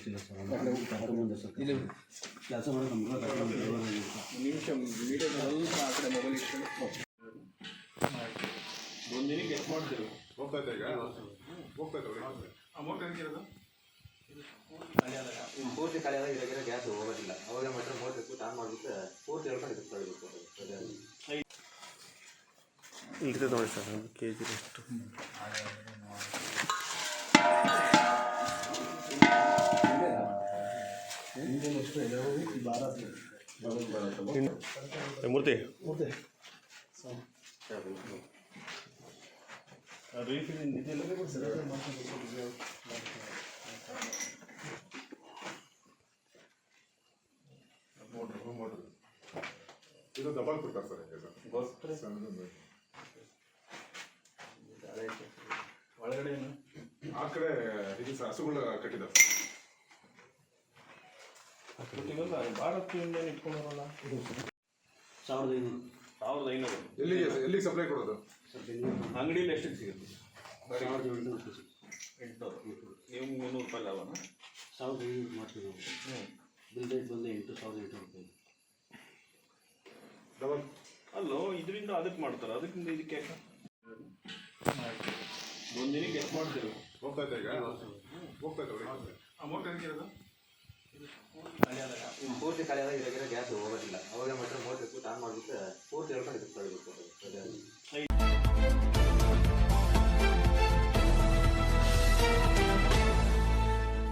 ಗೊತ್ತಿಲ್ಲ ಸರ್ ಇಲ್ಲಿ ಕೆಲಸ ಮಾಡೋದು ನಿಮಿಷ ಸ್ವಲ್ಪ ಮೊಬೈಲ್ ಇಟ್ಕೊಂಡು ಒಂದು ದಿನಕ್ಕೆ ಎಷ್ಟು ಮಾಡ್ತೀವಿ ಹೋಗ್ತಾ ಇದ್ದೆ ಈಗ ಹೋಗ್ತಾ ಇದ್ದೆ ಅಮೌಂಟ್ ಹೆಂಗಿರೋದು ಪೂರ್ತಿ ಖಾಲಿ ಗ್ಯಾಸ್ ಹೋಗೋದಿಲ್ಲ ಅವಾಗ ಮಾತ್ರ ಮೋಟ್ರ್ ಕೂತ್ ಆನ್ ಮಾಡ್ಬಿಟ್ಟು ಪೂರ್ತಿ ಹೇಳ್ಕೊಂಡು ಇದಕ್ಕೆ ತಳ್ಬೇಕು ಸರ್, ಒಂದು ಕೆ ಜಿ ಅಷ್ಟು. ಮೂರ್ತಿ. ಇದು ಡಬಲ್ ಕೊಡ್ತಾರೆ ಸರ್ ಗೊತ್ತೇ. ಒಳಗಡೆ ಆ ಕಡೆ ಇದು ಸರ್ ಹಸುಗಳು ಕಟ್ಟಿದ್ದಾರೆ. ಇವತ್ತು ಭಾರತೀಯಿಂದ ಇಟ್ಕೊಂಡವರಲ್ಲ ಸಾವಿರದ ಐನೂರು. ಸಾವಿರದ ಐನೂರು. ಎಲ್ಲಿಗೆ ಎಲ್ಲಿಗೆ ಸಪ್ಲೈ ಕೊಡೋದು? ಅಂಗಡಿಯಲ್ಲಿ ಎಷ್ಟಕ್ಕೆ ಸಿಗುತ್ತೆ? ಸಾವಿರದ ಸರ್. ಎಂಟುನೂರು. ನೀವು ಮುನ್ನೂರು ರೂಪಾಯಿ ಲಾಭನ? ಸಾವಿರದ ಐನೂರು ಮಾಡ್ತೀವಿ ನಾವು. ಹ್ಞೂ ಬಿಲ್ ರೇಟ್ ಬಂದು ಎಂಟು ಸಾವಿರದ ಎಂಟುನೂರು ರೂಪಾಯಿ ಡಬಲ್. ಅಲ್ಲೋ ಇದರಿಂದ ಅದಕ್ಕೆ ಮಾಡ್ತಾರೆ? ಅದಕ್ಕಿಂತ ಇದಕ್ಕೆ ಯಾಕೆ? ಒಂದು ದಿನಕ್ಕೆ ಎಷ್ಟು ಮಾಡ್ತೀವಿ ಹೋಗ್ತಾ ಇದ್ದೆ ಈಗ? ಹೋಗ್ತಾ ಇದ್ದೆ ಅಮೌಂಟ್ ಹೆಂಗಿರೋದು ಪೂರ್ತಿ ಖಾಲಿ ಆದಾಗ ಇರಾಗಿರೋ ಗ್ಯಾಸ್ ಹೋಗೋದಿಲ್ಲ. ಅವಾಗ ಮಾತ್ರ ಮೋಟ್ರ್ ಕೂತ್ ಆನ್ ಮಾಡ್ಬಿಟ್ಟು ಪೂರ್ತಿ ಹೇಳ್ಕೊಂಡು ಇದಕ್ಕೆ ತಳ್ಬೇಕು.